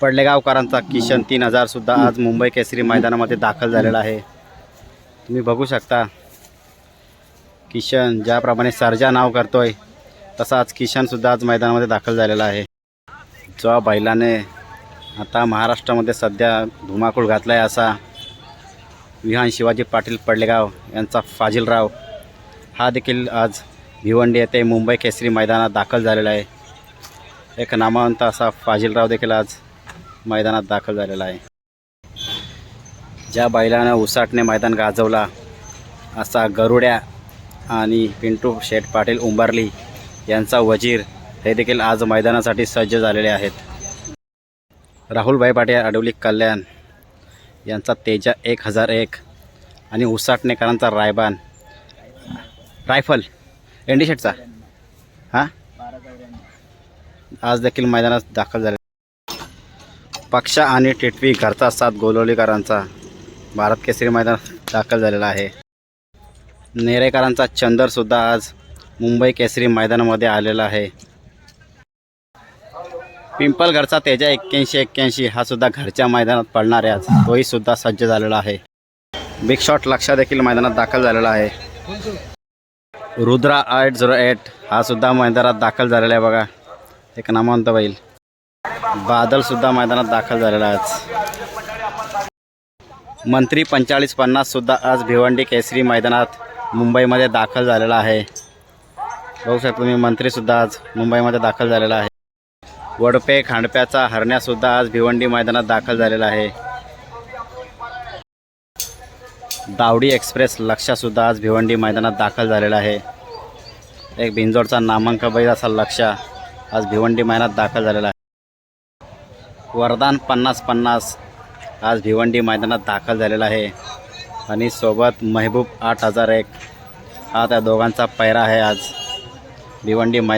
पडलेगावकरांचा किशन तीन हजारसुद्धा आज मुंबई केसरी मैदानामध्ये दाखल झालेला आहे. तुम्ही बघू शकता. किशन ज्याप्रमाणे सर्जा नाव करतोय तसा आज किशनसुद्धा आज मैदानामध्ये दाखल झालेला आहे. जो बैलाने आता महाराष्ट्रामध्ये सध्या धुमाकूळ घातला आहे असा विहान शिवाजी पाटील पडलेगाव यांचा फाजिलराव हा देखील आज भिवंडी येथे मुंबई केसरी मैदानात दाखल झालेला आहे. एक नामवंत असा फाजिलराव देखील आज मैदानात दाखल झालेला आहे. ज्या बैलानं उसाटणे मैदान गाजवला असा गरुड्या आणि पिंटू शेठ पाटील उंबारली यांचा वजीर हे देखील आज मैदानासाठी सज्ज झालेले आहेत. राहुलभाई पाटील अडवली कल्याण यांचा तेजा एक हजार एक आणि उसाटणेकरांचा रायबान रायफल एंडी शेटचा हां? आज देखील मैदानात दाखल झाले पक्षा आणि टिटवी घरचा साथ गोलवलीकरांचा भारत केसरी मैदानात दाखल झालेला आहे. नेरेकरांचा चंदरसुद्धा आज मुंबई केसरी मैदानामध्ये आलेला आहे. पिंपलगडचा तेजा एक्क्याऐंशी एक्क्याऐंशी हा सुद्धा घरच्या मैदानात पडणार आहे आज. तोही सुद्धा सज्ज झालेला आहे. बिग शॉट लक्ष देखील मैदानात दाखल झालेला आहे. रुद्रा आठ झिरो एट हा सुद्धा मैदानात दाखल झालेला आहे बघा. एक नामांत बैल. बादलसुद्धा मैदानात दाखल झालेला आहे आज. मंत्री पंचेचाळीस पन्नास सुद्धा आज भिवंडी केसरी मैदानात मुंबईमध्ये दाखल झालेला आहे. बघू शकता तुम्ही मंत्रीसुद्धा आज मुंबईमध्ये दाखल झालेला आहे. वडपे खांडप्याचा हरण्यासुद्धा आज भिवंडी मैदानात दाखल झालेला आहे. दावडी एक्सप्रेस लक्षासुद्धा आज भिवंडी मैदानात दाखल झालेला आहे. एक बिंजोडचा नामांक बैल असा लक्ष आज भिवंडी मैदानात दाखल झालेला आहे. वरदान पन्नास पन्नास आज भिवंडी मैदानात दाखल झालेला आहे. आणि सोबत महबूब आठ हजार एक. हा त्या दोघांचा पैरा आहे आज. भिवंडी मै